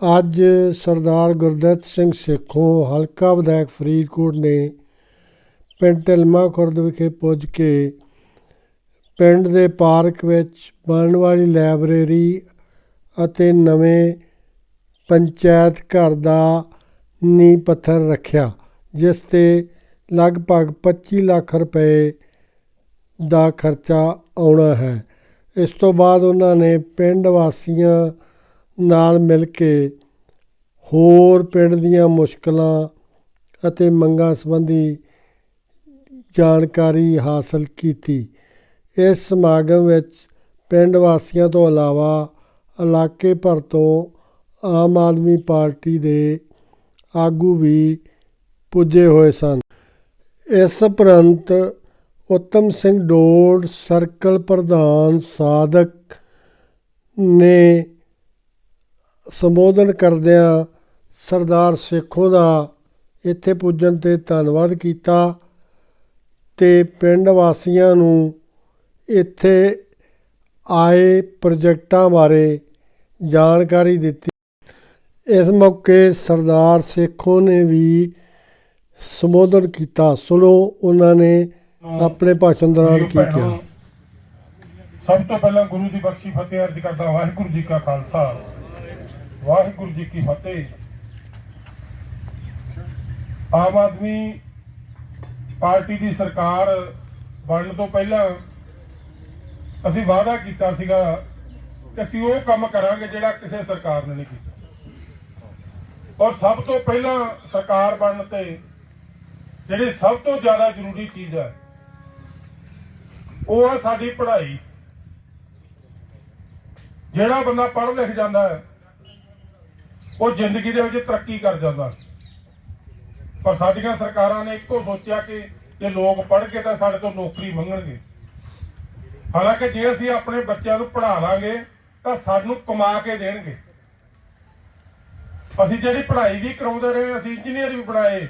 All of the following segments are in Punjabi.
ਅੱਜ ਸਰਦਾਰ ਗੁਰਦਿੱਤ ਸਿੰਘ ਸੇਖੋਂ ਹਲਕਾ ਵਿਧਾਇਕ ਫਰੀਦਕੋਟ ਨੇ ਪਿੰਡ ਢਿਲਮਾ ਖੁਰਦ ਵਿਖੇ ਪੁੱਜ ਕੇ ਪਿੰਡ ਦੇ ਪਾਰਕ ਵਿੱਚ ਬਣਨ ਵਾਲੀ ਲਾਇਬ੍ਰੇਰੀ ਅਤੇ ਨਵੇਂ ਪੰਚਾਇਤ ਘਰ ਦਾ ਨੀਂਹ ਪੱਥਰ ਰੱਖਿਆ, ਜਿਸ ਤੇ ਲਗਭਗ 25 ਲੱਖ ਰੁਪਏ ਦਾ ਖਰਚਾ ਆਉਣਾ ਹੈ। ਇਸ ਤੋਂ ਬਾਅਦ ਉਹਨਾਂ ਨੇ ਪਿੰਡ ਵਾਸੀਆਂ ਨਾਲ ਮਿਲ ਕੇ ਹੋਰ ਪਿੰਡ ਦੀਆਂ ਮੁਸ਼ਕਲਾਂ ਅਤੇ ਮੰਗਾਂ ਸੰਬੰਧੀ ਜਾਣਕਾਰੀ ਹਾਸਲ ਕੀਤੀ। ਇਸ ਸਮਾਗਮ ਵਿੱਚ ਪਿੰਡ ਵਾਸੀਆਂ ਤੋਂ ਇਲਾਵਾ ਇਲਾਕੇ ਭਰ ਤੋਂ ਆਮ ਆਦਮੀ ਪਾਰਟੀ ਦੇ ਆਗੂ ਵੀ ਪੁੱਜੇ ਹੋਏ ਸਨ। ਇਸ ਉਪਰੰਤ ਉੱਤਮ ਸਿੰਘ ਡੋੜ ਸਰਕਲ ਪ੍ਰਧਾਨ ਸਾਧਕ ਨੇ ਸੰਬੋਧਨ ਕਰਦਿਆਂ ਸਰਦਾਰ ਸੇਖੋਂ ਦਾ ਇੱਥੇ ਪੁੱਜਣ ਤੇ ਧੰਨਵਾਦ ਕੀਤਾ ਤੇ ਪਿੰਡ ਵਾਸੀਆਂ ਨੂੰ ਇੱਥੇ ਆਏ ਪ੍ਰੋਜੈਕਟਾਂ ਬਾਰੇ ਜਾਣਕਾਰੀ ਦਿੱਤੀ। ਇਸ ਮੌਕੇ ਸਰਦਾਰ ਸੇਖੋਂ ਨੇ ਵੀ ਸੰਬੋਧਨ ਕੀਤਾ। ਸੁਣੋ ਉਹਨਾਂ ਨੇ ਆਪਣੇ ਭਾਸ਼ਣ ਦੌਰਾਨ ਕੀ ਕਿਹਾ। ਸਭ ਤੋਂ ਪਹਿਲਾਂ ਗੁਰੂ ਦੀ ਬਖਸ਼ੀ ਫਤਿਹ ਅਰਜ਼ ਕਰਦਾ ਵਾਹਿਗੁਰੂ ਜੀ ਕਾ ਖਾਲਸਾ। ਵਾਹਿਗੁਰੂ ਜੀ ਕੀ ਫਤਿਹ। ਆਮ ਆਦਮੀ ਪਾਰਟੀ ਦੀ ਸਰਕਾਰ ਬਣਨ ਤੋਂ ਪਹਿਲਾਂ ਅਸੀਂ ਵਾਅਦਾ ਕੀਤਾ ਸੀਗਾ ਕਿ ਅਸੀਂ ਉਹ ਕੰਮ ਕਰਾਂਗੇ ਜਿਹੜਾ ਕਿਸੇ ਸਰਕਾਰ ਨੇ ਨਹੀਂ ਕੀਤਾ। ਔਰ ਸਭ ਤੋਂ ਪਹਿਲਾਂ ਸਰਕਾਰ ਬਣਨ ਤੇ ਜਿਹੜੀ ਸਭ ਤੋਂ ਜ਼ਿਆਦਾ ਜ਼ਰੂਰੀ ਚੀਜ਼ ਹੈ, ਉਹ ਆ ਸਾਡੀ ਪੜ੍ਹਾਈ। ਜਿਹੜਾ ਬੰਦਾ ਪੜ੍ਹ ਲਿਖ ਜਾਂਦਾ ਹੈ ਉਹ ਜ਼ਿੰਦਗੀ ਦੇ ਵਿੱਚ ਤਰੱਕੀ ਕਰ ਜਾਂਦਾ ਪਰ ਸਾਡੀਆਂ ਸਰਕਾਰਾਂ ਨੇ ਇੱਕੋ ਸੋਚਿਆ ਕਿ ਜੇ ਲੋਕ ਪੜ੍ਹ ਕੇ ਤਾਂ ਸਾਡੇ ਤੋਂ ਨੌਕਰੀ ਮੰਗਣਗੇ। ਹਾਲਾਂਕਿ ਜੇ ਅਸੀਂ ਆਪਣੇ ਬੱਚਿਆਂ ਨੂੰ ਪੜ੍ਹਾ ਲਾਂਗੇ ਤਾਂ ਸਾਨੂੰ ਕਮਾ ਕੇ ਦੇਣਗੇ। ਅਸੀਂ ਜਿਹੜੀ ਪੜ੍ਹਾਈ ਵੀ ਕਰਾਉਂਦੇ ਰਹੇ, ਅਸੀਂ ਇੰਜੀਨੀਅਰ ਵੀ ਬਣਾਏ,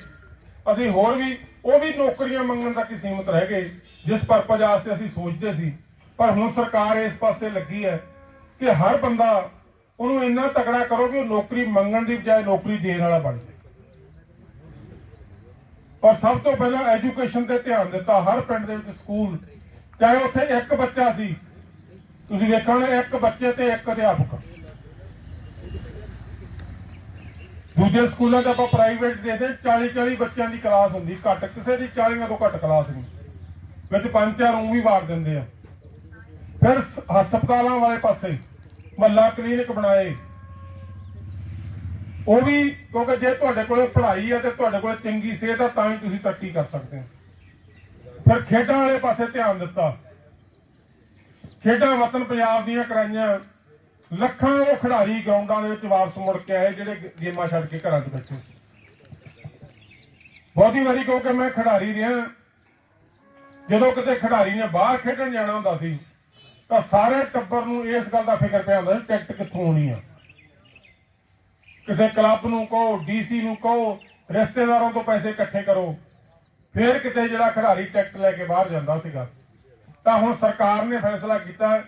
ਅਸੀਂ ਹੋਰ ਵੀ, ਉਹ ਵੀ ਨੌਕਰੀਆਂ ਮੰਗਣ ਤੱਕ ਹੀ ਸੀਮਤ ਰਹਿ ਗਏ, ਜਿਸ ਪਰਪਸ ਵਾਸਤੇ ਅਸੀਂ ਸੋਚਦੇ ਸੀ। ਪਰ ਹੁਣ ਸਰਕਾਰ ਇਸ ਪਾਸੇ ਲੱਗੀ ਹੈ ਕਿ ਹਰ ਬੰਦਾ ਉਹਨੂੰ ਇੰਨਾ ਤਕੜਾ ਕਰੋ ਕਿ ਉਹ ਨੌਕਰੀ ਮੰਗਣ ਦੀ ਬਜਾਏ ਨੌਕਰੀ ਦੇਣ ਵਾਲਾ ਬਣ ਜਾਏ। ਔਰ ਸਭ ਤੋਂ ਪਹਿਲਾਂ ਐਜੂਕੇਸ਼ਨ ਤੇ ਧਿਆਨ ਦਿੱਤਾ। ਹਰ ਪਿੰਡ ਦੇ ਵਿੱਚ ਸਕੂਲ, ਚਾਹੇ ਉੱਥੇ ਇੱਕ ਬੱਚਾ ਸੀ, ਤੁਸੀਂ ਵੇਖਣਾ ਇੱਕ ਬੱਚੇ ਤੇ ਇੱਕ ਅਧਿਆਪਕ। ਦੂਜੇ ਸਕੂਲਾਂ 'ਚ ਆਪਾਂ ਪ੍ਰਾਈਵੇਟ ਦੇਖਦੇ 40 40 ਬੱਚਿਆਂ ਦੀ ਕਲਾਸ ਹੁੰਦੀ। ਘੱਟ, ਕਿਸੇ ਦੀ 40 ਤੋਂ ਘੱਟ ਕਲਾਸ ਨਹੀਂ। ਵਿੱਚ ਪੰਜ ਚਾਰ ਰੂਮ ਵੀ ਵਾਰ ਦਿੰਦੇ ਆ। ਫਿਰ ਹਸਪਤਾਲਾਂ ਵਾਲੇ ਪਾਸੇ ਮਹੱਲਾ ਕਲੀਨਿਕ ਬਣਾਏ। ਉਹ ਵੀ ਕਿਉਂਕਿ ਜੇ ਤੁਹਾਡੇ ਕੋਲ ਪੜ੍ਹਾਈ ਹੈ ਤੇ ਤੁਹਾਡੇ ਕੋਲ ਚੰਗੀ ਸਿਹਤ ਆ, ਤਾਂ ਹੀ ਤੁਸੀਂ ਤਰੱਕੀ ਕਰ ਸਕਦੇ ਹੋ। ਫਿਰ ਖੇਡਾਂ ਵਾਲੇ ਪਾਸੇ ਧਿਆਨ ਦਿੱਤਾ। ਖੇਡਾਂ ਵਤਨ ਪੰਜਾਬ ਦੀਆਂ ਕਰਾਈਆਂ। ਲੱਖਾਂ ਉਹ ਖਿਡਾਰੀ ਗਰਾਊਂਡਾਂ ਦੇ ਵਿੱਚ ਵਾਪਸ ਮੁੜ ਕੇ ਆਏ, ਜਿਹੜੇ ਗੇਮਾਂ ਛੱਡ ਕੇ ਘਰਾਂ 'ਚ ਬੈਠੇ ਬਹੁਤੀ ਵਾਰੀ ਕਿਉਂਕਿ ਮੈਂ ਖਿਡਾਰੀ ਰਿਹਾ, ਜਦੋਂ ਕਿਤੇ ਖਿਡਾਰੀ ਨੇ ਬਾਹਰ ਖੇਡਣ ਜਾਣਾ ਹੁੰਦਾ ਸੀ ਤਾਂ ਸਾਰੇ ਟੱਬਰ ਨੂੰ ਇਸ ਗੱਲ ਦਾ ਫਿਕਰ ਪਿਆ ਹੁੰਦਾ ਸੀ ਟਿਕਟ ਕਿੱਥੋਂ ਆਉਣੀ ਆ। ਕਿਸੇ ਕਲੱਬ ਨੂੰ ਕਹੋ, ਡੀਸੀ ਨੂੰ ਕਹੋ, ਰਿਸ਼ਤੇਦਾਰਾਂ ਤੋਂ ਪੈਸੇ ਇਕੱਠੇ ਕਰੋ। ਫਿਰ ਕਿਤੇ ਜਿਹੜਾ ਖਿਡਾਰੀ ਟਿਕਟ ਲੈ ਕੇ ਬਾਹਰ ਜਾਂਦਾ ਸੀਗਾ। ਤਾਂ ਹੁਣ ਸਰਕਾਰ ਨੇ ਫੈਸਲਾ ਕੀਤਾ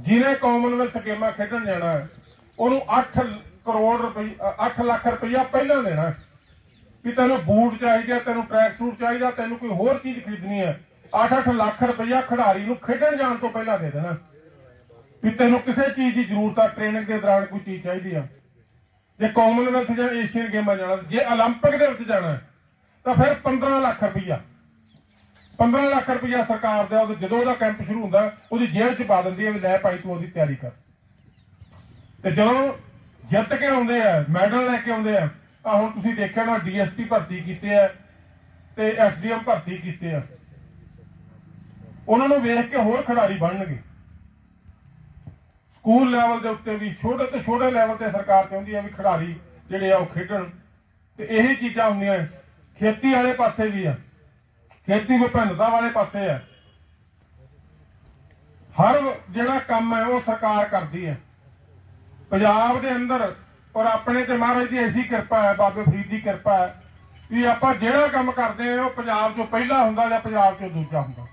ਜਿਹਨੇ ਕਾਮਨਵੈਲਥ ਗੇਮਾਂ ਖੇਡਣ ਜਾਣਾ ਉਹਨੂੰ 8 ਕਰੋੜ ਰੁਪਏ 8 ਲੱਖ ਰੁਪਈਆ ਪਹਿਲਾਂ ਦੇਣਾ ਹੈ। ਵੀ ਤੈਨੂੰ ਬੂਟ ਚਾਹੀਦਾ ਤੈਨੂੰ ਟਰੈਕ ਸੂਟ ਚਾਹੀਦਾ, ਤੈਨੂੰ ਕੋਈ ਹੋਰ ਚੀਜ਼ ਖਰੀਦਣੀ ਹੈ। 8-8 ਲੱਖ ਰੁਪਈਆ ਖਿਡਾਰੀ ਨੂੰ ਖੇਡਣ ਜਾਣ ਤੋਂ ਪਹਿਲਾਂ ਦੇ ਦੇਣਾ ਵੀ ਤੈਨੂੰ ਕਿਸੇ ਚੀਜ਼ ਦੀ ਜ਼ਰੂਰਤ ਆ ਟ੍ਰੇਨਿੰਗ ਦੇ ਦੌਰਾਨ ਕੋਈ ਚੀਜ਼ ਚਾਹੀਦੀ ਆ ਜੇ ਕਾਮਨਵੈਲਥ ਜਾਂ ਏਸ਼ੀਅਨ ਗੇਮਾਂ ਜਾਣਾ ਜੇ 올림픽 ਦੇ ਵਿੱਚ ਜਾਣਾ ਹੈ, ਤਾਂ ਫਿਰ 15 ਲੱਖ ਰੁਪਈਆ 15 ਲੱਖ ਰੁਪਈਆ ਸਰਕਾਰ ਦਾ ਉਹਦੇ- ਜਦੋਂ ਉਹਦਾ ਕੈਂਪ ਸ਼ੁਰੂ ਹੁੰਦਾ ਉਹਦੀ ਜੇਬ 'ਚ ਪਾ ਦਿੰਦੀ ਹੈ ਵੀ ਲੈ ਭਾਈ ਤੂੰ ਉਹਦੀ ਤਿਆਰੀ ਕਰ ਤੇ ਜਦੋਂ ਜਿੱਤ ਕੇ ਆਉਂਦੇ ਆ ਮੈਡਲ ਲੈ ਕੇ ਆਉਂਦੇ ਆ ਆ ਹੁਣ ਤੁਸੀਂ ਦੇਖਿਆ ਨਾ ਡੀਐਸਪੀ ਭਰਤੀ ਕੀਤੇ ਆ ਤੇ ਐਸਡੀਐਮ ਭਰਤੀ ਕੀਤੇ ਆ ਉਹਨਾਂ ਨੂੰ ਵੇਖ ਕੇ ਹੋਰ ਖਿਡਾਰੀ ਬਣਨਗੇ। ਸਕੂਲ ਲੈਵਲ ਦੇ ਉੱਤੇ ਵੀ ਛੋਟੇ ਤੋਂ ਛੋਟੇ ਲੈਵਲ ਤੇ ਸਰਕਾਰ ਚਾਹੁੰਦੀ ਹੈ ਵੀ ਖਿਡਾਰੀ ਜਿਹੜੇ ਆ ਉਹ ਖੇਡਣ। ਤੇ ਇਹੀ ਚੀਜ਼ਾਂ ਹੁੰਦੀਆਂ ਖੇਤੀ ਵਾਲੇ ਪਾਸੇ ਵੀ ਆ। ਖੇਤੀ ਵਿਭਿੰਨਤਾ ਵਾਲੇ ਪਾਸੇ ਆ। ਹਰ ਜਿਹੜਾ ਕੰਮ ਹੈ ਉਹ ਸਰਕਾਰ ਕਰਦੀ ਹੈ। ਪੰਜਾਬ ਦੇ ਅੰਦਰ, ਔਰ ਆਪਣੇ ਤੇ ਮਹਾਰਾਜ ਦੀ ਐਸੀ ਕਿਰਪਾ ਹੈ, ਬਾਬੇ ਫਰੀਦ ਦੀ ਕਿਰਪਾ ਹੈ, ਵੀ ਆਪਾਂ ਜਿਹੜਾ ਕੰਮ ਕਰਦੇ ਆ ਉਹ ਪੰਜਾਬ 'ਚੋਂ ਪਹਿਲਾ ਹੁੰਦਾ ਜਾਂ ਪੰਜਾਬ 'ਚੋਂ ਦੂਜਾ ਹੁੰਦਾ।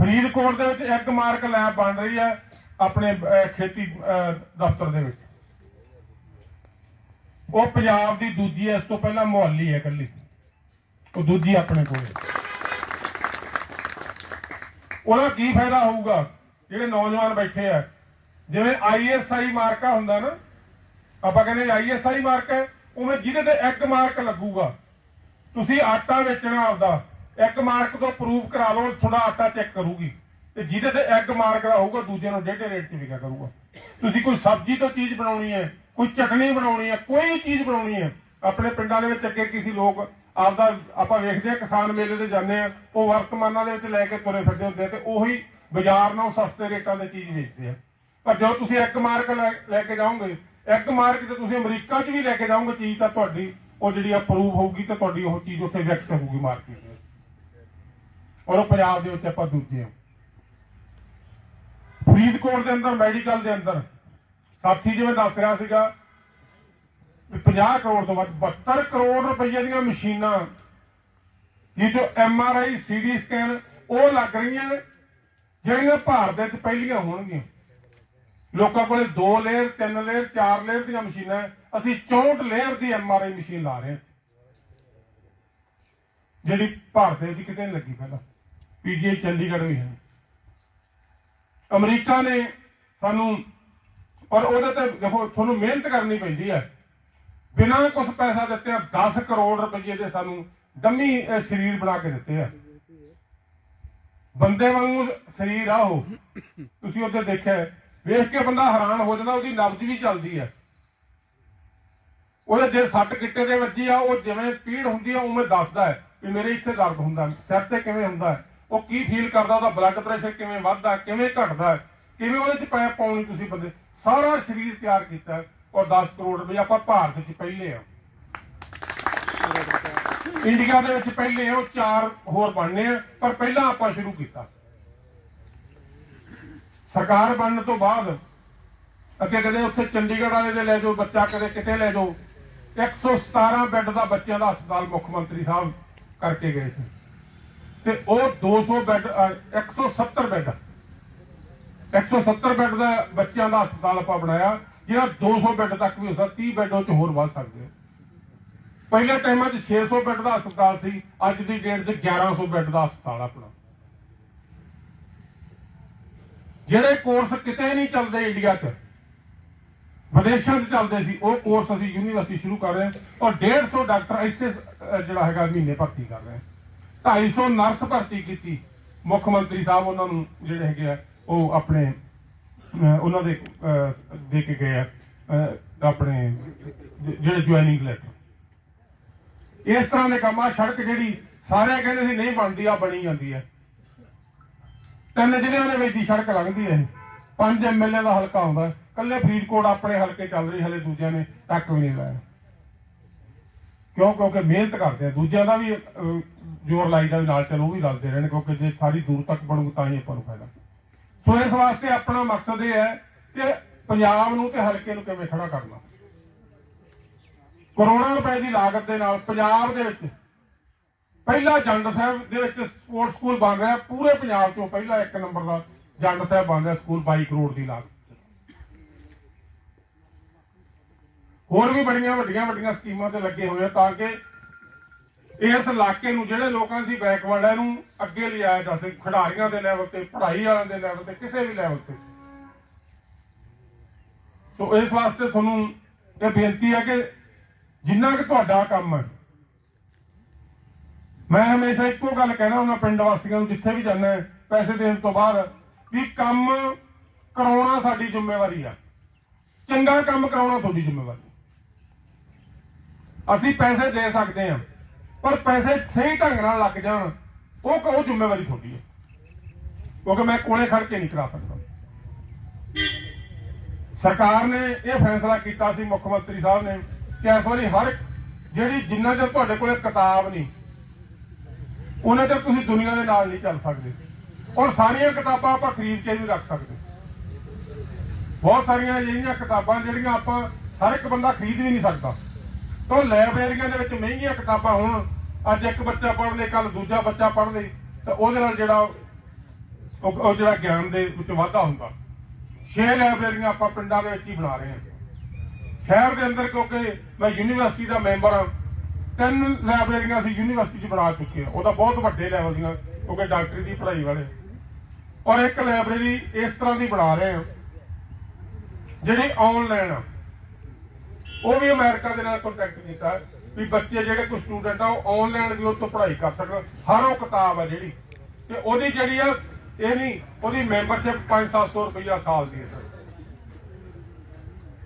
ਫਰੀਦਕੋਟ ਦੇ ਵਿੱਚ ਇੱਕ ਮਾਰਕ ਲੈਬ ਬਣ ਰਹੀ ਹੈ ਆਪਣੇ ਖੇਤੀ ਦਫ਼ਤਰ ਦੇ ਵਿੱਚ। ਉਹ ਪੰਜਾਬ ਦੀ ਦੂਜੀ ਹੈ, ਇਸ ਤੋਂ ਪਹਿਲਾਂ ਮੁਹੱਲੀ ਹੈ ਇਕੱਲੀ। ਉਹ ਦੂਜੀ ਆਪਣੇ ਕੋਲ। ਉਹਦਾ ਕੀ ਫਾਇਦਾ ਹੋਊਗਾ? ਜਿਹੜੇ ਨੌਜਵਾਨ ਬੈਠੇ ਆ, ਜਿਵੇਂ ਆਈਐਸਆਈ ਮਾਰਕਾ ਹੁੰਦਾ ਨਾ, ਆਪਾਂ ਕਹਿੰਦੇ ਆਈਐਸਆਈ ਮਾਰਕ ਹੈ, ਉਵੇਂ ਜਿਹਦੇ ਤੇ ਇੱਕ ਮਾਰਕ ਲੱਗੂਗਾ। ਤੁਸੀਂ ਆਟਾ ਵੇਚਣਾ ਆਪਦਾ। ਇੱਕ ਮਾਰਕ ਤੋਂ ਪ੍ਰੂਫ ਕਰਾ ਲਓ, ਤੁਹਾਡਾ ਆਟਾ ਚੈੱਕ ਕਰੂਗੀ। ਤੇ ਜਿਹਦੇ ਤੇ ਇੱਕ ਮਾਰਕ ਦਾ ਹੋਊਗਾ, ਦੂਜੇ ਨੂੰ ਡੇਢੇ ਰੇਟ 'ਚ ਵਿਕਿਆ ਕਰੂਗਾ। ਤੁਸੀਂ ਕੋਈ ਸਬਜ਼ੀ ਤੋਂ ਚੀਜ਼ ਬਣਾਉਣੀ ਹੈ, ਕੋਈ ਚਟਣੀ ਬਣਾਉਣੀ ਹੈ, ਕੋਈ ਚੀਜ਼ ਬਣਾਉਣੀ ਹੈ, ਆਪਣੇ ਪਿੰਡਾਂ ਦੇ ਵਿੱਚ ਅੱਗੇ ਕਿਸੇ ਲੋਕ ਆਪਦਾ, ਆਪਾਂ ਵੇਖਦੇ ਆ ਕਿਸਾਨ ਮੇਲੇ ਤੇ ਜਾਂਦੇ ਆ ਉਹ ਵਰਤਮਾਨਾਂ ਦੇ ਵਿੱਚ ਲੈ ਕੇ ਤੁਰੇ ਫਿਰਦੇ ਹੁੰਦੇ ਆ ਤੇ ਉਹੀ ਬਾਜ਼ਾਰ ਨਾਲੋਂ ਸਸਤੇ ਰੇਟਾਂ ਦੇ ਚੀਜ਼ ਵੇਚਦੇ ਆ। ਪਰ ਜਦੋਂ ਤੁਸੀਂ ਇੱਕ ਮਾਰਕ ਲੈ ਲੈ ਕੇ ਜਾਓਗੇ ਇੱਕ ਮਾਰਕ ਤੇ ਤੁਸੀਂ ਅਮਰੀਕਾ 'ਚ ਵੀ ਲੈ ਕੇ ਜਾਓਗੇ, ਚੀਜ਼ ਤਾਂ ਤੁਹਾਡੀ, ਉਹ ਜਿਹੜੀ ਅਪਰੂਵ ਹੋਊਗੀ ਤੇ ਤੁਹਾਡੀ ਉਹ ਚੀਜ਼ ਉੱਥੇ ਵਿਕਸ ਹੋਊਗੀ ਮਾਰਕੀਟ ਦੇ ਵਿੱਚ ਔਰ ਉਹ ਪੰਜਾਬ ਦੇ ਵਿੱਚ ਆਪਾਂ ਦੂਜੇ ਹਾਂ। ਫਰੀਦਕੋਟ ਦੇ ਅੰਦਰ, ਮੈਡੀਕਲ ਦੇ ਅੰਦਰ, ਸਾਥੀ ਜਿਵੇਂ ਦੱਸ ਰਿਹਾ ਸੀਗਾ ਵੀ 50 ਕਰੋੜ ਤੋਂ ਵੱਧ 72 ਕਰੋੜ ਰੁਪਏ ਦੀਆਂ ਮਸ਼ੀਨਾਂ ਇਹ ਜੋ M R I CT scan ਉਹ ਲੱਗ ਰਹੀਆਂ, ਜਿਹੜੀਆਂ ਭਾਰਤ ਦੇ ਵਿੱਚ ਪਹਿਲੀਆਂ ਹੋਣਗੀਆਂ। ਲੋਕਾਂ ਕੋਲੇ 2 ਲੇਅਰ 3 ਲੇਅਰ 4 ਲੇਅਰ ਦੀਆਂ ਮਸ਼ੀਨਾਂ ਅਸੀਂ 64 ਲੇਅਰ ਦੀ ਐਮ ਆਰ ਆਈ ਮਸ਼ੀਨ ਲਾ ਰਹੇ ਹਾਂ। ਜਿਹੜੀ ਭਾਰਤ ਦੇ ਵਿੱਚ ਕਿਤੇ ਨਹੀਂ ਲੱਗੀ ਪਹਿਲਾਂ। ਪੀਜੀਆਈ ਚੰਡੀਗੜ੍ਹ ਵੀ ਹੈ। ਅਮਰੀਕਾ ਨੇ ਸਾਨੂੰ, ਪਰ ਉਹਦੇ ਤੇ ਦੇਖੋ, ਤੁਹਾਨੂੰ ਮਿਹਨਤ ਕਰਨੀ ਪੈਂਦੀ ਹੈ। ਬਿਨਾਂ ਕੁਝ ਪੈਸਾ ਦਿੱਤੇ 10 ਕਰੋੜ ਰੁਪਏ ਦੇ ਸਾਨੂੰ ਦਮੀ ਸਰੀਰ ਬਣਾ ਕੇ ਦਿੱਤੇ ਆ। ਬੰਦੇ ਵਾਂਗੂ ਸਰੀਰ ਆ ਉਹ। ਤੁਸੀਂ ਉਹਦੇ ਦੇਖਿਆ ਵੇਖ ਕੇ ਬੰਦਾ ਹੈਰਾਨ ਹੋ ਜਾਂਦਾ, ਉਹਦੀ ਨਬਜ਼ ਵੀ ਚੱਲਦੀ ਹੈ। ਉਹਦੇ ਜੇ ਸੱਟ ਕਿੱਟੇ ਦੇ ਵੱਜੀ ਆ, ਉਹ ਜਿਵੇਂ ਪੀੜ ਹੁੰਦੀ ਆ, ਉਵੇਂ ਦੱਸਦਾ ਹੈ ਵੀ ਮੇਰੇ ਇੱਥੇ ਦਰਦ ਹੁੰਦਾ, ਸਿਰ ਤੇ ਕਿਵੇਂ ਹੁੰਦਾ ਹੈ। ਉਹ ਕੀ ਫੀਲ ਕਰਦਾ ਉਹਦਾ ਬਲੱਡ ਪ੍ਰੈਸ਼ਰ ਕਿਵੇਂ ਵੱਧਦਾ, ਕਿਵੇਂ ਘਟਦਾ, ਕਿਵੇਂ ਉਹਦੇ ਚ ਪੈਪ ਪਾਉਣੀ ਤੁਸੀਂ ਬੰਦੇ, ਸਾਰਾ ਸਰੀਰ ਤਿਆਰ ਕੀਤਾ ਔਰ 10 ਕਰੋੜ ਰੁਪਏ ਆਪਾਂ ਭਾਰਤ 'ਚ ਪਹਿਲੇ ਆ। ਇੰਡੀਆ ਦੇ ਵਿੱਚ ਪਹਿਲੇ ਆ ਉਹ ਚਾਰ ਹੋਰ ਬਣਨੇ ਆ, ਪਰ ਪਹਿਲਾਂ ਆਪਾਂ ਸ਼ੁਰੂ ਕੀਤਾ। ਸਰਕਾਰ ਬਣਨ ਤੋਂ ਬਾਅਦ ਅੱਗੇ ਕਦੇ ਉੱਥੇ ਚੰਡੀਗੜ੍ਹ ਵਾਲੇ ਦੇ ਲੈ ਜਾਓ, ਬੱਚਾ ਕਦੇ ਕਿਤੇ ਲੈ ਜਾਓ। 117 ਬੈੱਡ ਦਾ ਬੱਚਿਆਂ ਦਾ ਹਸਪਤਾਲ ਮੁੱਖ ਮੰਤਰੀ ਸਾਹਿਬ ਕਰਕੇ ਗਏ ਸੀ। ਤੇ ਉਹ 200 ਬੈੱਡ ਅ, 170 ਬੈੱਡ। 170 ਬੈੱਡ ਦਾ ਬੱਚਿਆਂ ਦਾ ਹਸਪਤਾਲ ਆਪਾਂ ਬਣਾਇਆ ਜਿਹੜਾ 200 ਬੈੱਡ ਤੱਕ ਵੀ ਹੋ ਸਕਦਾ 30 ਬੈੱਡ ਉਹ ਚ ਹੋਰ ਵੱਧ ਸਕਦੇ ਪਹਿਲੇ ਟਾਈਮਾਂ 'ਚ 600 ਬੈੱਡ ਦਾ ਹਸਪਤਾਲ ਸੀ ਅੱਜ ਦੀ ਡੇਟ 'ਚ 1100 ਬੈੱਡ ਦਾ ਹਸਪਤਾਲ ਆਪਣਾ। ਜਿਹੜੇ ਕੋਰਸ ਕਿਤੇ ਨਹੀਂ ਚੱਲਦੇ ਇੰਡੀਆ 'ਚ ਵਿਦੇਸ਼ਾਂ 'ਚ ਚੱਲਦੇ ਸੀ ਉਹ ਕੋਰਸ ਅਸੀਂ ਯੂਨੀਵਰਸਿਟੀ ਸ਼ੁਰੂ ਕਰ ਰਹੇ ਹਾਂ ਔਰ 150 ਡਾਕਟਰ ਇੱਥੇ ਜਿਹੜਾ ਹੈਗਾ ਮਹੀਨੇ ਭਰਤੀ ਕਰ ਰਹੇ ਹਾਂ। 250 ਨਰਸ ਭਰਤੀ ਕੀਤੀ। ਮੁੱਖ ਮੰਤਰੀ ਸਾਹਿਬ ਉਹਨਾਂ ਨੂੰ ਜਿਹੜੇ ਹੈਗੇ ਆ, ਉਹ ਆਪਣੇ ਉਹਨਾਂ ਦੇ ਦੇ ਕੇ ਗਏ ਆ ਆਪਣੇ, ਜਿਹੜੇ ਜੁਆਇਨਿੰਗ ਲੈਟਰ ਇਸ ਤਰ੍ਹਾਂ ਦੇ ਕੰਮ ਆ ਸੜਕ ਜਿਹੜੀ ਸਾਰੇ ਕਹਿੰਦੇ ਸੀ ਨਹੀਂ ਬਣਦੀ ਆ ਬਣੀ ਜਾਂਦੀ ਹੈ। ਤਿੰਨ ਜ਼ਿਲ੍ਹਿਆਂ ਦੇ ਵਿੱਚ ਦੀ ਸੜਕ ਲੰਘਦੀ ਹੈ ਇਹ। ਪੰਜ ਐਮਐਲਏ ਦਾ ਹਲਕਾ ਹੁੰਦਾ ਕੱਲੇ ਫਰੀਦਕੋਟ ਆਪਣੇ ਹਲਕੇ ਚੱਲ ਰਹੀ, ਹਲੇ ਦੂਜਿਆਂ ਨੇ ਟੱਕ ਵੀ ਨਹੀਂ ਲਾਇਆ। ਕਿਉਂ? ਕਿਉਂਕਿ ਮਿਹਨਤ ਕਰਦੇ ਆ। ਦੂਜਿਆਂ ਦਾ ਵੀ ਜ਼ੋਰ ਲਾਈ ਦਾ ਵੀ ਨਾਲ ਚਲੋ, ਉਹ ਵੀ ਲੱਗਦੇ ਰਹਿਣ, ਕਿਉਂਕਿ ਜੇ ਸਾਰੀ ਦੂਰ ਤੱਕ ਬਣੂ ਤਾਂ ਹੀ ਆਪਾਂ ਨੂੰ ਫਾਇਦਾ। ਸੋ ਇਸ ਵਾਸਤੇ ਆਪਣਾ ਮਕਸਦ ਇਹ ਹੈ ਕਿ ਪੰਜਾਬ ਨੂੰ ਤੇ ਹਲਕੇ ਨੂੰ ਕਿਵੇਂ ਖੜਾ ਕਰਨਾ। ਕਰੋੜਾਂ ਰੁਪਏ ਦੀ ਲਾਗਤ ਦੇ ਨਾਲ ਪੰਜਾਬ ਦੇ ਵਿੱਚ ਪਹਿਲਾ ਜੰਡ ਸਾਹਿਬ ਦੇ ਵਿੱਚ ਸਪੋਰਟ ਸਕੂਲ ਬਣ ਰਿਹਾ, ਪੂਰੇ ਪੰਜਾਬ ਚੋਂ ਪਹਿਲਾ ਇੱਕ ਨੰਬਰ ਦਾ ਜੰਡ ਸਾਹਿਬ ਬਣ ਰਿਹਾ, ਸਕੂਲ 22 ਕਰੋੜ ਦੀ ਲਾਗਤ। ਹੋਰ ਵੀ ਬੜੀਆਂ ਵੱਡੀਆਂ ਵੱਡੀਆਂ ਸਕੀਮਾਂ ਤੇ ਲੱਗੇ ਹੋਏ ਆ ਤਾਂ ਕਿ ਇਸ ਇਲਾਕੇ ਨੂੰ ਜਿਹੜੇ ਲੋਕਾਂ ਸੀ ਬੈਕਵਰਡ ਹੈ ਨੂੰ ਅੱਗੇ ਲਿਆਇਆ ਜਾ ਸਕੇ ਖਿਡਾਰੀਆਂ ਦੇ ਲੈਵਲ ਤੇ, ਪੜ੍ਹਾਈ ਵਾਲਿਆਂ ਦੇ ਲੈਵਲ ਤੇ, ਕਿਸੇ ਵੀ ਲੈਵਲ ਤੇ। ਸੋ ਇਸ ਵਾਸਤੇ ਤੁਹਾਨੂੰ ਇਹ ਬੇਨਤੀ ਹੈ ਕਿ ਜਿੰਨਾ ਕਿ ਤੁਹਾਡਾ ਕੰਮ ਹੈ, ਮੈਂ ਹਮੇਸ਼ਾ ਇੱਕੋ ਗੱਲ ਕਹਿਣਾ ਹੁੰਦਾ ਪਿੰਡ ਵਾਸੀਆਂ ਨੂੰ, ਜਿੱਥੇ ਵੀ ਜਾਂਦਾ ਪੈਸੇ ਦੇਣ ਤੋਂ ਬਾਅਦ, ਵੀ ਕੰਮ ਕਰਾਉਣਾ ਸਾਡੀ ਜ਼ਿੰਮੇਵਾਰੀ ਆ। ਚੰਗਾ ਕੰਮ ਕਰਾਉਣਾ ਤੁਹਾਡੀ ਜ਼ਿੰਮੇਵਾਰੀ। ਅਸੀਂ ਪੈਸੇ ਦੇ ਸਕਦੇ ਹਾਂ। ਪਰ ਪੈਸੇ ਸਹੀ ਢੰਗ ਨਾਲ ਲੱਗ ਜਾਣ, ਉਹ ਉਹ ਜ਼ਿੰਮੇਵਾਰੀ ਤੁਹਾਡੀ ਹੈ। ਕਿਉਂਕਿ ਮੈਂ ਕੋਲੇ ਖੜ ਕੇ ਨਹੀਂ ਕਰਾ ਸਕਦਾ। ਸਰਕਾਰ ਨੇ ਇਹ ਫੈਸਲਾ ਕੀਤਾ ਸੀ, ਮੁੱਖ ਮੰਤਰੀ ਸਾਹਿਬ ਨੇ, ਕਿ ਇਸ ਵਾਰੀ ਹਰ ਜਿਹੜੀ ਜਿੰਨਾ ਚਿਰ ਤੁਹਾਡੇ ਕੋਲੇ ਕਿਤਾਬ ਨਹੀਂ, ਉਹਨਾਂ ਚਿਰ ਤੁਸੀਂ ਦੁਨੀਆ ਦੇ ਨਾਲ ਨਹੀਂ ਚੱਲ ਸਕਦੇ। ਔਰ ਸਾਰੀਆਂ ਕਿਤਾਬਾਂ ਆਪਾਂ ਖਰੀਦ ਕੇ ਵੀ ਰੱਖ ਸਕਦੇ। ਬਹੁਤ ਸਾਰੀਆਂ ਅਜਿਹੀਆਂ ਕਿਤਾਬਾਂ, ਜਿਹੜੀਆਂ ਆਪਾਂ ਹਰ ਇੱਕ ਬੰਦਾ ਖਰੀਦ ਵੀ ਨਹੀਂ ਸਕਦਾ। ਤਾਂ ਲਾਇਬ੍ਰੇਰੀਆਂ ਦੇ ਵਿੱਚ ਮਹਿੰਗੀਆਂ ਕਿਤਾਬਾਂ ਹੋਣ ਅੱਜ ਇੱਕ ਬੱਚਾ ਪੜ੍ਹ ਲੇ ਕੱਲ ਦੂਜਾ ਬੱਚਾ ਪੜ੍ਹ ਲੇ, ਤਾਂ ਉਹਦੇ ਨਾਲ ਜਿਹੜਾ ਉਹ ਜਿਹੜਾ ਗਿਆਨ ਦੇ ਵਿੱਚ ਵਾਧਾ ਹੁੰਦਾ। ਛੇ ਲਾਇਬ੍ਰੇਰੀਆਂ ਆਪਾਂ ਪਿੰਡਾਂ ਦੇ ਵਿੱਚ ਹੀ ਬਣਾ ਰਹੇ ਹਾਂ। ਸ਼ਹਿਰ ਦੇ ਅੰਦਰ ਕਿਉਂਕਿ ਮੈਂ ਯੂਨੀਵਰਸਿਟੀ ਦਾ ਮੈਂਬਰ ਹਾਂ, ਤਿੰਨ ਲਾਇਬ੍ਰੇਰੀਆਂ ਅਸੀਂ ਯੂਨੀਵਰਸਿਟੀ 'ਚ ਬਣਾ ਚੁੱਕੇ ਹਾਂ। ਉਹ ਤਾਂ ਬਹੁਤ ਵੱਡੇ ਲੈਵਲ ਦੀਆਂ, ਕਿਉਂਕਿ ਡਾਕਟਰੀ ਦੀ ਪੜ੍ਹਾਈ ਵਾਲੇ। ਔਰ ਇੱਕ ਲਾਇਬ੍ਰੇਰੀ ਇਸ ਤਰ੍ਹਾਂ ਦੀ ਬਣਾ ਰਹੇ ਹਾਂ, ਜਿਹੜੀ ਆਨਲਾਈਨ ਆ। ਉਹ ਵੀ ਅਮਰੀਕਾ ਦੇ ਨਾਲ ਕੰਟੈਕਟ ਕੀਤਾ। ਵੀ ਬੱਚੇ ਜਿਹੜੇ ਕੋਈ ਸਟੂਡੈਂਟ ਆ, ਉਹ ਆਨਲਾਈਨ ਵੀ ਉਹ ਤੋਂ ਪੜ੍ਹਾਈ ਕਰ ਸਕਣ। ਹਰ ਉਹ ਕਿਤਾਬ ਆ ਜਿਹੜੀ। ਤੇ ਉਹਦੀ ਜਿਹੜੀ ਆ, ਇਹ ਨਹੀਂ, ਉਹਦੀ ਮੈਂਬਰਸ਼ਿਪ 5-700 ਰੁਪਈਆ ਸਾਲ ਦੀ ਹੈ ਸਰ।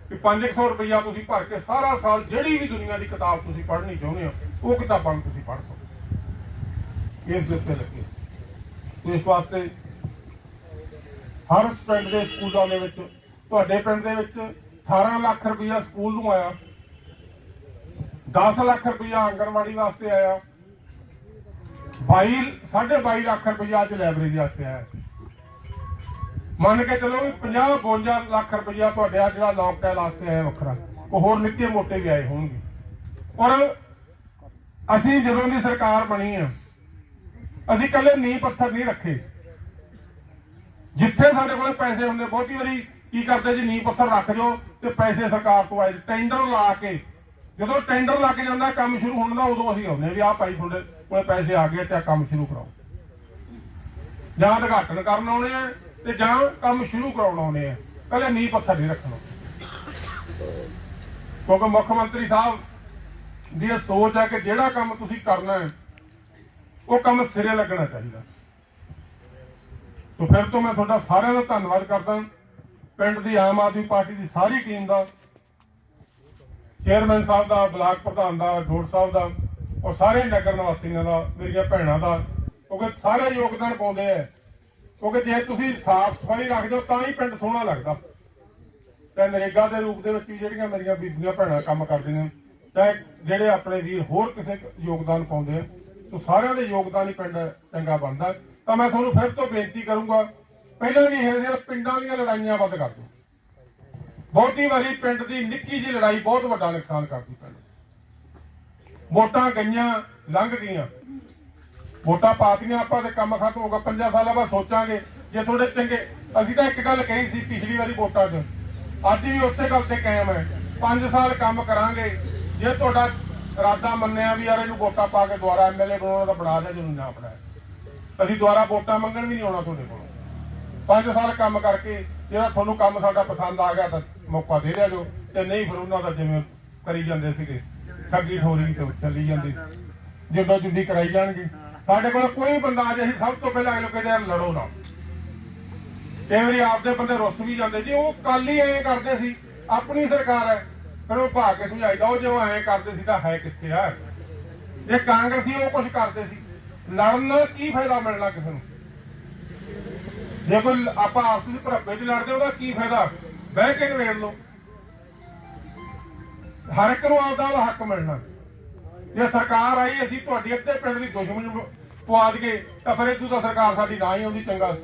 ਕਿ 500 ਰੁਪਈਆ ਤੁਸੀਂ ਭਰ ਕੇ ਸਾਰਾ ਸਾਲ ਜਿਹੜੀ ਵੀ ਦੁਨੀਆ ਦੀ ਕਿਤਾਬ ਤੁਸੀਂ ਪੜ੍ਹਨੀ ਚਾਹੁੰਦੇ ਹੋ, ਉਹ ਕਿਤਾਬਾਂ ਨੂੰ ਤੁਸੀਂ ਪੜ੍ਹ ਸਕੋ। ਇਸ ਦੇ ਉੱਤੇ ਲੱਗੇ। ਇਸ ਵਾਸਤੇ ਹਰ ਪਿੰਡ ਦੇ ਸਕੂਲਾਂ ਦੇ ਵਿੱਚ, ਤੁਹਾਡੇ ਪਿੰਡ ਦੇ ਵਿੱਚ 18 ਲੱਖ ਰੁਪਈਆ ਸਕੂਲ ਨੂੰ ਆਇਆ। 10 ਲੱਖ ਰੁਪਈਆ ਆਂਗਣਵਾੜੀ ਵਾਸਤੇ ਆਇਆ। 22 22.5 ਲੱਖ ਰੁਪਈਆ ਅੱਜ ਲਾਇਬ੍ਰੇਰੀ ਵਾਸਤੇ ਆਇਆ। ਮੰਨ ਕੇ ਚਲੋ ਵੀ 50 52 ਲੱਖ ਰੁਪਇਆ ਤੁਹਾਡੇ ਆ ਜਿਹੜਾ ਲੌਕਡਾਊਨ ਵਾਸਤੇ ਆਇਆ ਵੱਖਰਾ। ਉਹ ਹੋਰ ਨਿੱਕੇ ਮੋਟੇ ਵੀ ਆਏ ਹੋਣਗੇ। ਔਰ ਅਸੀਂ ਜਦੋਂ ਦੀ ਸਰਕਾਰ ਬਣੀ ਆ, ਅਸੀਂ ਕੱਲੇ ਨੀਂਹ ਪੱਥਰ ਨਹੀਂ ਰੱਖੇ। ਜਿੱਥੇ ਸਾਡੇ ਕੋਲ ਪੈਸੇ ਹੁੰਦੇ, ਬਹੁਤੀ ਵਾਰੀ ਕੀ ਕਰਦੇ ਜੀ, ਨੀਂਹ ਪੱਥਰ ਰੱਖ ਜੋ ਤੇ ਪੈਸੇ ਸਰਕਾਰ ਤੋਂ ਆਏ। ਟੈਂਡਰ ਲਾ ਕੇ ਜਦੋਂ ਟੈਂਡਰ ਲੱਗ ਜਾਂਦਾ, ਕੰਮ ਸ਼ੁਰੂ ਹੋਣ ਦਾ, ਉਦੋਂ ਅਸੀਂ ਆਉਂਦੇ ਵੀ ਆਹ ਭਾਈ ਤੁਹਾਡੇ ਕੋਲੇ ਪੈਸੇ ਆ ਗਏ ਤੇ ਆਹ ਕੰਮ ਸ਼ੁਰੂ ਕਰਾਓ। ਜਾਂ ਉਦਘਾਟਨ ਕਰਨ ਆਉਣੇ ਆ ਤੇ ਜਾਂ ਕੰਮ ਸ਼ੁਰੂ ਕਰਾਉਣ ਆਉਣੇ ਆ। ਕੱਲੇ ਨੀਂਹ ਪੱਥਰ ਨਹੀਂ ਰੱਖਣਾ। ਕਿਉਂਕਿ ਮੁੱਖ ਮੰਤਰੀ ਸਾਹਿਬ ਦੀ ਇਹ ਸੋਚ ਹੈ ਕਿ ਜਿਹੜਾ ਕੰਮ ਤੁਸੀਂ ਕਰਨਾ ਹੈ, ਉਹ ਕੰਮ ਸਿਰੇ ਲੱਗਣਾ ਚਾਹੀਦਾ। ਤੋ ਫਿਰ ਤੋਂ ਮੈਂ ਤੁਹਾਡਾ ਸਾਰਿਆਂ ਦਾ ਧੰਨਵਾਦ ਕਰਦਾ। ਪਿੰਡ ਦੀ ਆਮ ਆਦਮੀ ਪਾਰਟੀ ਦੀ ਸਾਰੀ ਟੀਮ ਦਾ ਚੇਅਰਮੈਨ ਸਾਹਿਬ ਦਾ, ਬਲਾਕ ਪ੍ਰਧਾਨ ਦਾ ਡੋੜ ਸਾਹਿਬ ਦਾ ਔਰ ਸਾਰੇ ਨਗਰ ਨਿਵਾਸੀਆਂ ਦਾ, ਮੇਰੀਆਂ ਭੈਣਾਂ ਦਾ, ਕਿਉਂਕਿ ਸਾਰੇ ਯੋਗਦਾਨ ਪਾਉਂਦੇ ਆ। ਕਿਉਂਕਿ ਜੇ ਤੁਸੀਂ ਸਾਫ਼ ਸਫ਼ਾਈ ਰੱਖਦੇ ਹੋ, ਤਾਂ ਹੀ ਪਿੰਡ ਸੋਹਣਾ ਲੱਗਦਾ। ਤੇ ਨਰੇਗਾ ਦੇ ਰੂਪ ਦੇ ਵਿੱਚ ਵੀ ਜਿਹੜੀਆਂ ਮੇਰੀਆਂ ਬੀਬੀਆਂ ਭੈਣਾਂ ਕੰਮ ਕਰਦੀਆਂ ਨੇ, ਤੇ ਜਿਹੜੇ ਆਪਣੇ ਵੀਰ ਹੋਰ ਕਿਸੇ ਯੋਗਦਾਨ ਪਾਉਂਦੇ ਆ ਤਾਂ ਸਾਰਿਆਂ ਦੇ ਯੋਗਦਾਨ ਹੀ ਪਿੰਡ ਚੰਗਾ ਬਣਦਾ। ਤਾਂ ਮੈਂ ਤੁਹਾਨੂੰ ਫਿਰ ਤੋਂ ਬੇਨਤੀ ਕਰੂੰਗਾ, ਪਹਿਲਾਂ ਵੀ ਇਹ ਜਿਹੜੀਆਂ ਪਿੰਡਾਂ ਦੀਆਂ ਲੜਾਈਆਂ ਬੰਦ ਕਰ ਦਿਓ। ਬਹੁਤੀ ਵਾਰੀ ਪਿੰਡ ਦੀ ਨਿੱਕੀ ਜਿਹੀ ਲੜਾਈ ਬਹੁਤ ਵੱਡਾ ਨੁਕਸਾਨ ਕਰਦੀ ਪਿੰਡ ਵੋਟਾਂ ਗਈਆਂ, ਲੰਘ ਗਈਆਂ। ਵੋਟਾਂ ਪਾਤੀਆਂ ਆਪਾਂ ਤੇ ਕੰਮ ਖਤਮ ਹੋਗਾ 5 ਸਾਲਾਂ ਬਾਅਦ ਸੋਚਾਂਗੇ ਜੇ ਥੋੜੇ ਚੰਗੇ। ਅਸੀਂ ਤਾਂ ਇੱਕ ਗੱਲ ਕਹੀ ਸੀ ਪਿਛਲੀ ਵਾਰੀ ਵੋਟਾਂ 'ਚ, ਅੱਜ ਵੀ ਉਸੇ ਗੱਲ ਤੇ ਕਾਇਮ ਹੈ। 5 ਸਾਲ ਕੰਮ ਕਰਾਂਗੇ, ਜੇ ਤੁਹਾਡਾ ਇਰਾਦਾ ਮੰਨਿਆ ਵੀ ਯਾਰ ਇਹਨੂੰ ਵੋਟਾਂ ਪਾ ਕੇ ਦੁਬਾਰਾ ਐਮਐਲਏ ਬਣਾਉਣਾ ਤਾਂ ਬਣਾ ਦੇ ਜਿਹਨੂੰ ਨਾ ਬਣਾਇਆ ਅਸੀਂ ਦੁਬਾਰਾ ਵੋਟਾਂ ਮੰਗਣ ਵੀ ਨਹੀਂ ਆਉਣਾ ਤੁਹਾਡੇ ਕੋਲ। 5 ਸਾਲ ਕੰਮ ਕਰਕੇ ਜਿਹੜਾ ਤੁਹਾਨੂੰ ਕੰਮ ਸਾਡਾ ਪਸੰਦ ਆ ਗਿਆ ਤਾਂ ਮੌਕਾ ਦੇ ਦਿਆ ਜੋ, ਤੇ ਨਹੀਂ ਫਿਰ ਉਹਨਾਂ ਦਾ ਜਿਵੇਂ ਕਰੀ ਜਾਂਦੇ ਸੀਗੇ, ਠੱਗੀ ਠੋਰੀ ਤੇ ਚੱਲੀ ਜਾਂਦੀ। ਜਿੱਦਾਂ ਜੁੱਦੀ ਕਰਾਈ ਜਾਣਗੇ। ਸਾਡੇ ਕੋਲ ਕੋਈ ਬੰਦਾ ਆ ਅਸੀਂ ਸਭ ਤੋਂ ਪਹਿਲਾਂ ਇਹ ਲੋਕ ਲੜੋ ਨਾ। ਕਈ ਵਾਰੀ ਆਪਦੇ ਬੰਦੇ ਰੁੱਸ ਵੀ ਜਾਂਦੇ ਜੀ, ਉਹ ਕੱਲ ਹੀ ਐਂ ਕਰਦੇ ਸੀ, ਆਪਣੀ ਸਰਕਾਰ ਹੈ, ਫਿਰ ਉਹ ਭਾ ਕੇ ਸੁਝਾਈਦਾ ਉਹ ਜੋ ਐਂ ਕਰਦੇ ਸੀ ਤਾਂ ਹੈ ਕਿੱਥੇ ਆ? ਜੇ ਕਾਂਗਰਸੀ ਉਹ ਕੁਝ ਕਰਦੇ ਸੀ, ਲੜਨ ਨਾਲ ਕੀ ਫਾਇਦਾ ਮਿਲਣਾ ਕਿਸੇ ਨੂੰ? ਜੇ ਕੋਈ ਆਪਾਂ ਆਪਸ ਵਿੱਚ ਭਰਪੇ ਚ ਲੜਦੇ, ਉਹਦਾ ਕੀ ਫਾਇਦਾ? ਬਹਿ ਕੇ ਨਿਬੇੜ ਲਓ। ਹਰ ਇੱਕ ਨੂੰ ਆਪਦਾ ਹੱਕ ਮਿਲਣਾ। ਜੇ ਸਰਕਾਰ ਆਈ, ਅਸੀਂ ਤੁਹਾਡੀ ਅੱਧੇ ਪਿੰਡ ਦੀ ਦੁਸ਼ਮਣੀ ਪਵਾ ਦਈਏ, ਤਾਂ ਫਿਰ ਇਦੋਂ ਤਾਂ ਸਰਕਾਰ ਸਾਡੀ ਨਾ ਹੀ ਆਉਂਦੀ, ਚੰਗਾ।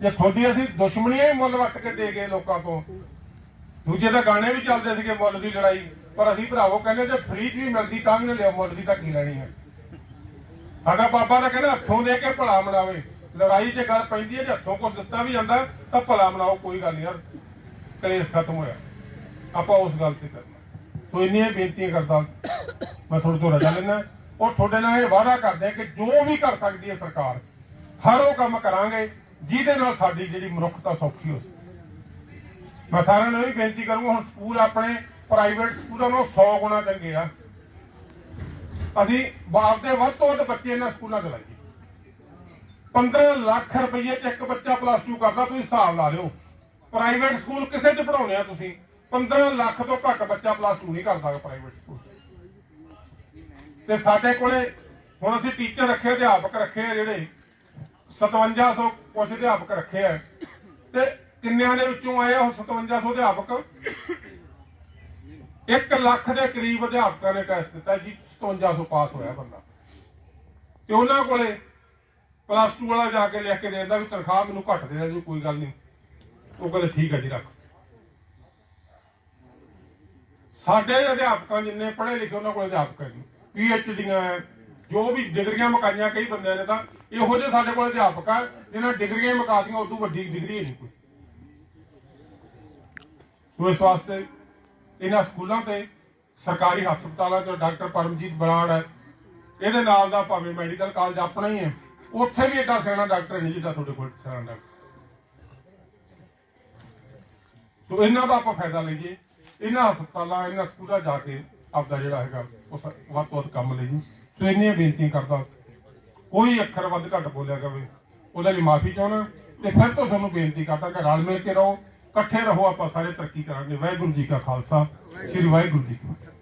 ਜੇ ਤੁਹਾਡੀ ਅਸੀਂ ਦੁਸ਼ਮਣੀਆਂ ਹੀ ਮੁੱਲ ਵੱਟ ਕੇ ਦੇ ਗਏ ਲੋਕਾਂ ਤੋਂ, ਦੂਜੇ ਤਾਂ ਗਾਣੇ ਵੀ ਚੱਲਦੇ ਸੀਗੇ ਮੁੱਲ ਦੀ ਲੜਾਈ, ਪਰ ਅਸੀਂ ਭਰਾਵੋ ਕਹਿੰਦੇ ਜੇ ਫ੍ਰੀ ਵੀ ਮਿਲਦੀ ਤਾਂ ਵੀ ਨਾ ਲਿਓ ਮੁੱਲ ਦੀ ਤਾਂ ਕੀ ਲੈਣੀ ਹੈ। ਸਾਡਾ ਬਾਬਾ ਤਾਂ ਕਹਿੰਦਾ, ਹੱਥੋਂ ਦੇ ਕੇ ਭਲਾ ਮਨਾਵੇ। ਲੜਾਈ ਜੇ ਗੱਲ ਪੈਂਦੀ ਹੈ ਜੇ ਹੱਥੋਂ ਕੁਝ ਦਿੱਤਾ ਵੀ ਜਾਂਦਾ, ਤਾਂ ਭਲਾ ਮਨਾਓ ਕੋਈ ਗੱਲ ਨਹੀਂ ਯਾਰ। ਕਲੇਸ਼ ਖਤਮ ਹੋਇਆ। ਆਪਾਂ ਉਸ ਗੱਲ ਤੇ ਕਰਨਾ ਸੋ ਇੰਨੀਆਂ ਬੇਨਤੀਆਂ ਕਰਦਾ, ਮੈਂ ਤੁਹਾਡੇ ਤੋਂ ਰਜਾ ਲੈਣਾ ਔਰ ਤੁਹਾਡੇ ਨਾਲ ਇਹ ਵਾਅਦਾ ਕਰਦੇ ਕਿ ਜੋ ਵੀ ਕਰ ਸਕਦੀ ਹੈ ਸਰਕਾਰ, ਹਰ ਉਹ ਕੰਮ ਕਰਾਂਗੇ ਜਿਹਦੇ ਨਾਲ ਸਾਡੀ ਜਿਹੜੀ ਮਨੁੱਖਤਾ ਸੌਖੀ ਹੋ ਸਕੇ। ਮੈਂ ਸਾਰਿਆਂ ਨੂੰ ਇਹ ਵੀ ਬੇਨਤੀ ਕਰੂੰਗਾ, ਹੁਣ ਸਕੂਲ ਆਪਣੇ ਪ੍ਰਾਈਵੇਟ ਸਕੂਲਾਂ ਨਾਲੋਂ 100 ਗੁਣਾ ਚੰਗੇ ਆ। ਅਸੀਂ ਬਾਪ ਦੇ ਵੱਧ ਤੋਂ ਵੱਧ ਬੱਚੇ ਇਹਨਾਂ ਸਕੂਲਾਂ 'ਚ ਲਾਈਏ। 15 ਲੱਖ ਰੁਪਏ 'ਚ ਇੱਕ ਬੱਚਾ ਪਲੱਸ 2 ਕਰਦਾ, ਤੁਸੀਂ ਹਿਸਾਬ ਲਾ ਲਿਓ। ਪ੍ਰਾਈਵੇਟ ਸਕੂਲ ਕਿਸੇ 'ਚ ਪੜਾਉਣੇ ਆ ਤੁਸੀਂ? 15 ਲੱਖ ਤੋਂ ਘੱਟ ਬੱਚਾ ਪਲੱਸ 2 ਨਹੀਂ ਕਰਦਾ ਪ੍ਰਾਈਵੇਟ ਸਕੂਲ ਤੇ ਸਾਡੇ ਕੋਲੇ ਹੁਣ ਅਸੀਂ ਟੀਚਰ ਰੱਖੇ, ਅਧਿਆਪਕ ਰੱਖੇ ਆ ਜਿਹੜੇ 5700 ਕੁਛ ਅਧਿਆਪਕ ਰੱਖੇ ਆ। ਤੇ ਕਿੰਨਿਆਂ ਦੇ ਵਿੱਚੋਂ ਆਏ ਆ ਉਹ 5700 ਅਧਿਆਪਕ? 1 ਲੱਖ ਦੇ ਕਰੀਬ ਅਧਿਆਪਕਾਂ ਨੇ ਟੈਸਟ ਦਿੱਤਾ ਜੀ 5700 ਪਾਸ ਹੋਇਆ ਬੰਦਾ। ਤੇ ਉਹਨਾਂ ਕੋਲੇ ਪਲੱਸ 2 ਵਾਲਾ ਜਾ ਕੇ ਲਿਖ ਕੇ ਦੇ ਦਿੰਦਾ ਵੀ ਤਨਖਾਹ ਮੈਨੂੰ ਘੱਟ ਦੇ ਦੇ ਜੀ ਕੋਈ ਗੱਲ ਨਹੀਂ। ਉਹ ਕਹਿੰਦੇ, ਠੀਕ ਹੈ ਜੀ, ਰੱਖ। ਸਾਡੇ ਅਧਿਆਪਕਾਂ ਜਿੰਨੇ ਪੜ੍ਹੇ ਲਿਖੇ, ਉਹਨਾਂ ਕੋਲ ਅਧਿਆਪਕ ਹੈ ਜੀ ਪੀ ਐਚ ਡੀਆਂ ਜੋ ਵੀ ਡਿਗਰੀਆਂ ਮੁਕਾਈਆਂ ਕਈ ਬੰਦਿਆਂ ਨੇ ਤਾਂ ਇਹੋ ਜਿਹੇ ਸਾਡੇ ਕੋਲ ਅਧਿਆਪਕ ਆ ਜਿਨ੍ਹਾਂ ਡਿਗਰੀਆਂ ਮੁਕਾਤੀਆਂ ਤੋਂ ਵੱਡੀ ਡਿਗਰੀ ਨਹੀਂ ਕੋਈ। ਸੋ ਇਸ ਵਾਸਤੇ ਇਹਨਾਂ ਸਕੂਲਾਂ ਤੇ ਸਰਕਾਰੀ ਹਸਪਤਾਲਾਂ 'ਚ ਡਾਕਟਰ ਪਰਮਜੀਤ ਬਰਾੜ ਹੈ। ਇਹਦੇ ਨਾਲ ਦਾ ਭਾਵੇਂ ਮੈਡੀਕਲ ਕਾਲਜ ਆਪਣਾ ਹੀ ਹੈ। ਉੱਥੇ ਵੀ ਏਡਾ ਸਿਆਣਾ ਡਾਕਟਰ ਨਹੀਂ ਜਿੱਦਾਂ ਤੁਹਾਡੇ ਕੋਲ ਸਿਆਣਾ ਡਾਕਟਰ। ਸੋ ਇਹਨਾਂ ਦਾ ਆਪਾਂ ਫਾਇਦਾ ਲਈਏ। ਇਹਨਾਂ ਹਸਪਤਾਲਾਂ, ਇਹਨਾਂ ਸਕੂਲਾਂ ਜਾ ਕੇ ਆਪਦਾ ਜਿਹੜਾ ਹੈਗਾ ਉਹ ਵੱਧ ਤੋਂ ਵੱਧ ਕੰਮ ਲਈਏ ਸੋ ਇੰਨੀਆਂ ਬੇਨਤੀਆਂ ਕਰਦਾ, ਕੋਈ ਅੱਖਰ ਵੱਧ ਘੱਟ ਬੋਲਿਆ ਜਾਵੇ, ਉਹਦੇ ਲਈ ਮਾਫੀ ਚਾਹਣਾ ਤੇ ਫਿਰ ਤੋਂ ਤੁਹਾਨੂੰ ਬੇਨਤੀ ਕਰਦਾ ਕਿ ਰਲ ਮਿਲ ਕੇ ਰਹੋ, ਇਕੱਠੇ ਰਹੋ, ਆਪਾਂ ਸਾਰੇ ਤਰੱਕੀ ਕਰਾਂਗੇ। ਵਾਹਿਗੁਰੂ ਜੀ ਕਾ ਖਾਲਸਾ, ਸ੍ਰੀ ਵਾਹਿਗੁਰੂ ਜੀ ਕੀ ਫਤਿਹ।